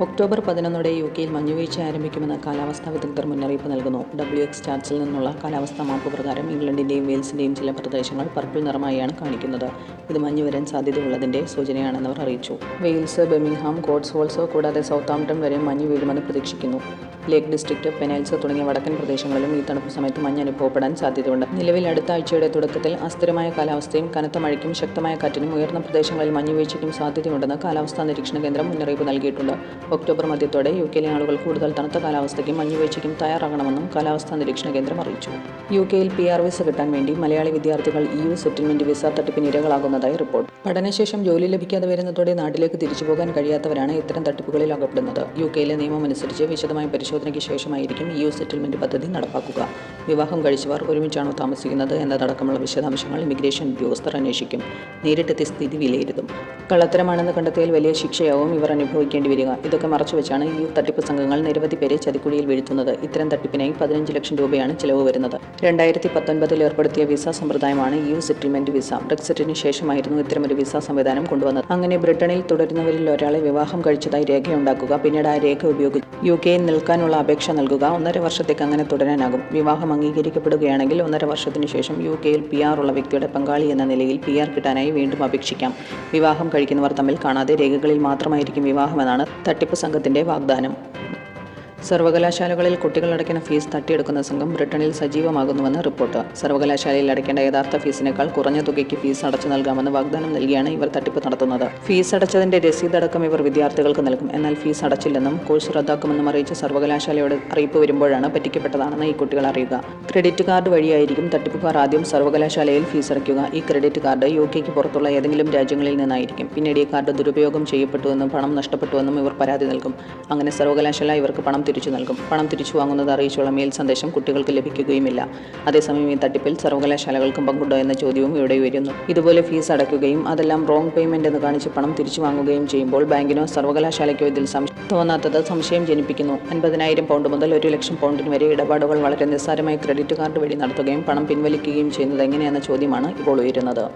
October പതിനൊന്നോടെ U കെയിൽ മഞ്ഞുവീഴ്ച ആരംഭിക്കുമെന്ന് കാലാവസ്ഥാ വിദഗ്ധർ മുന്നറിയിപ്പ് നൽകുന്നു. ഡബ്ല്യു എക്സ് ചാർട്സിൽ നിന്നുള്ള കാലാവസ്ഥാ മാപ്പ് പ്രകാരം ഇംഗ്ലണ്ടിന്റെയും വെയിൽസിന്റെയും ചില പ്രദേശങ്ങൾ പർപ്പിൾ നിറമായാണ് കാണിക്കുന്നത്. ഇത് മഞ്ഞ് വരാൻ സാധ്യതയുള്ളതിന്റെ സൂചനയാണെന്നവർ അറിയിച്ചു. വെയിൽസ് ബെമിംഗ്ഹാം കോട്സ്വോൾസ് കൂടാതെ സൗത്താംപ്ടൺ വരെ മഞ്ഞ് വീഴുമെന്ന് പ്രതീക്ഷിക്കുന്നു. ലേക്ക് ഡിസ്ട്രിക്ട് പെനൈൽസ് തുടങ്ങിയ വടക്കൻ പ്രദേശങ്ങളിലും ഈ തണുപ്പ് സമയത്ത് മഞ്ഞ് അനുഭവപ്പെടാൻ സാധ്യതയുണ്ട്. നിലവിൽ അടുത്ത ആഴ്ചയുടെ തുടക്കത്തിൽ അസ്ഥിരമായ കാലാവസ്ഥയും കനത്ത മഴയ്ക്കും ശക്തമായ കാറ്റിനും ഉയർന്ന പ്രദേശങ്ങളിൽ മഞ്ഞുവീഴ്ചയ്ക്കും സാധ്യതയുണ്ടെന്ന് കാലാവസ്ഥാ നിരീക്ഷണ കേന്ദ്രം മുന്നറിയിപ്പ് നൽകിയിട്ടുണ്ട്. ഒക്ടോബർ മധ്യത്തോടെ യു കെയിലെ ആളുകൾ കൂടുതൽ തണുത്ത കാലാവസ്ഥയ്ക്കും മഞ്ഞുവീഴ്ചയ്ക്കും തയ്യാറാകണമെന്നും കാലാവസ്ഥാ നിരീക്ഷണ കേന്ദ്രം അറിയിച്ചു. യു കെയിൽ പി ആർ വിസ കിട്ടാൻ വേണ്ടി മലയാളി വിദ്യാർത്ഥികൾ ഇ യു സെറ്റിൽമെന്റ് വിസ തട്ടിപ്പിന് ഇരകളാകുന്നതായി റിപ്പോർട്ട്. പഠനശേഷം ജോലി ലഭിക്കാതെ വരുന്നതോടെ നാട്ടിലേക്ക് തിരിച്ചുപോകാൻ കഴിയാത്തവരാണ് ഇത്തരം തട്ടിപ്പുകളിൽ അകപ്പെടുന്നത്. യു കെയിലെ നിയമമനുസരിച്ച് വിശദമായ പരിശോധനയ്ക്ക് ശേഷമായിരിക്കും ഇ യു സെറ്റിൽമെന്റ് പദ്ധതി നടപ്പാക്കുക. വിവാഹം കഴിച്ചവർ ഒരുമിച്ചാണോ താമസിക്കുന്നത് എന്നതടക്കമുള്ള വിശദാംശങ്ങൾ ഇമിഗ്രേഷൻ ഉദ്യോഗസ്ഥർ അന്വേഷിക്കും. നേരിട്ടെത്തി സ്ഥിതി വിലയിരുത്തും. കള്ളത്തരമാണെന്ന് കണ്ടെത്തിയാൽ വലിയ ശിക്ഷയാവും ഇവർ അനുഭവിക്കേണ്ടി വരിക. ഇതൊക്കെ മറച്ചുവെച്ചാണ് ഈ തട്ടിപ്പ് സംഘങ്ങൾ നിരവധി പേരെ ചതിക്കുഴിയിൽ വീഴ്ത്തുന്നത്. ഇത്തരം തട്ടിപ്പിനായി പതിനഞ്ച് ലക്ഷം രൂപയാണ് ചിലവ് വരുന്നത്. രണ്ടായിരത്തി പത്തൊൻപതിൽ ഏർപ്പെടുത്തിയ വിസ സമ്പ്രദായമാണ് യു സെറ്റിൽമെന്റ് വിസ. ബ്രെക്സിറ്റിന് ശേഷമായിരുന്നു ഇത്തരമൊരു വിസ സംവിധാനം കൊണ്ടുവന്നത്. അങ്ങനെ ബ്രിട്ടനിൽ തുടരുന്നവരിൽ ഒരാളെ വിവാഹം കഴിച്ചതായി രേഖയുണ്ടാക്കുക. പിന്നീട് ആ രേഖ ഉപയോഗിച്ച് യു കെയിൽ നിൽക്കാനുള്ള അപേക്ഷ നൽകുക. ഒന്നര വർഷത്തേക്ക് അങ്ങനെ തുടരാനാകും. വിവാഹം അംഗീകരിക്കപ്പെടുകയാണെങ്കിൽ ഒന്നര വർഷത്തിനു ശേഷം യു കെയിൽ പി ആർ ഉള്ള വ്യക്തിയുടെ പങ്കാളി എന്ന നിലയിൽ പി ആർ കിട്ടാനായി വീണ്ടും അപേക്ഷിക്കാം. വിവാഹം കഴിക്കുന്നവർ തമ്മിൽ കാണാതെ രേഖകളിൽ മാത്രമായിരിക്കും വിവാഹമെന്നാണ് തട്ടിപ്പ് സംഘത്തിന്റെ വാഗ്ദാനം. സർവകലാശാലകളിൽ കുട്ടികൾ അടയ്ക്കുന്ന ഫീസ് തട്ടിയെടുക്കുന്ന സംഘം ബ്രിട്ടനിൽ സജീവമാകുന്നുവെന്ന് റിപ്പോർട്ട്. സർവകലാശാലയിൽ അടയ്ക്കേണ്ട യഥാർത്ഥ ഫീസിനേക്കാൾ കുറഞ്ഞ തുകയ്ക്ക് ഫീസ് അടച്ചു നൽകാമെന്ന് വാഗ്ദാനം നൽകിയാണ് ഇവർ തട്ടിപ്പ് നടത്തുന്നത്. ഫീസ് അടച്ചതിന്റെ രസീത് അടക്കം ഇവർ വിദ്യാർത്ഥികൾക്ക് നൽകും. എന്നാൽ ഫീസ് അടച്ചില്ലെന്നും കോഴ്സ് റദ്ദാക്കുമെന്നും അറിയിച്ച സർവകലാശാലയോട് അറിയിപ്പ് വരുമ്പോഴാണ് പറ്റിക്കപ്പെട്ടതാണെന്ന് ഈ കുട്ടികൾ അറിയുക. ക്രെഡിറ്റ് കാർഡ് വഴിയായിരിക്കും തട്ടിപ്പുകാർ ആദ്യം സർവകലാശാലയിൽ ഫീസ് അടയ്ക്കുക. ഈ ക്രെഡിറ്റ് കാർഡ് യു കെക്ക് പുറത്തുള്ള ഏതെങ്കിലും രാജ്യങ്ങളിൽ നിന്നായിരിക്കും. പിന്നീട് ഈ കാർഡ് ദുരുപയോഗം ചെയ്യപ്പെട്ടുവെന്നും പണം നഷ്ടപ്പെട്ടുവെന്നും ഇവർ പരാതി നൽകും. അങ്ങനെ സർവകലാശാല ഇവർക്ക് പണം തിരിച്ചു നൽകും. പണം തിരിച്ചു വാങ്ങുന്നത് അറിയിച്ചുള്ള മെയിൽ സന്ദേശം കുട്ടികൾക്ക് ലഭിക്കുകയുമില്ല. അതേസമയം ഈ തട്ടിപ്പിൽ സർവകലാശാലകൾക്കും പങ്കുണ്ടോ എന്ന ചോദ്യവും ഇവിടെ ഉയരുന്നു. ഇതുപോലെ ഫീസ് അടയ്ക്കുകയും അതെല്ലാം റോങ് പേയ്മെന്റ് എന്ന് കാണിച്ച് പണം തിരിച്ചു വാങ്ങുകയും ചെയ്യുമ്പോൾ ബാങ്കിനോ സർവകലാശാലയ്ക്കോ ഇതിൽ തോന്നാത്തത് സംശയം ജനിപ്പിക്കുന്നു. അൻപതിനായിരം പൗണ്ട് മുതൽ ഒരു ലക്ഷം പൗണ്ടിന് വരെ ഇടപാടുകൾ വളരെ നിസ്സാരമായി ക്രെഡിറ്റ് കാർഡ് വഴി നടത്തുകയും പണം പിൻവലിക്കുകയും ചെയ്യുന്നത് എങ്ങനെയെന്ന ചോദ്യമാണ് ഇപ്പോൾ ഉയരുന്നത്.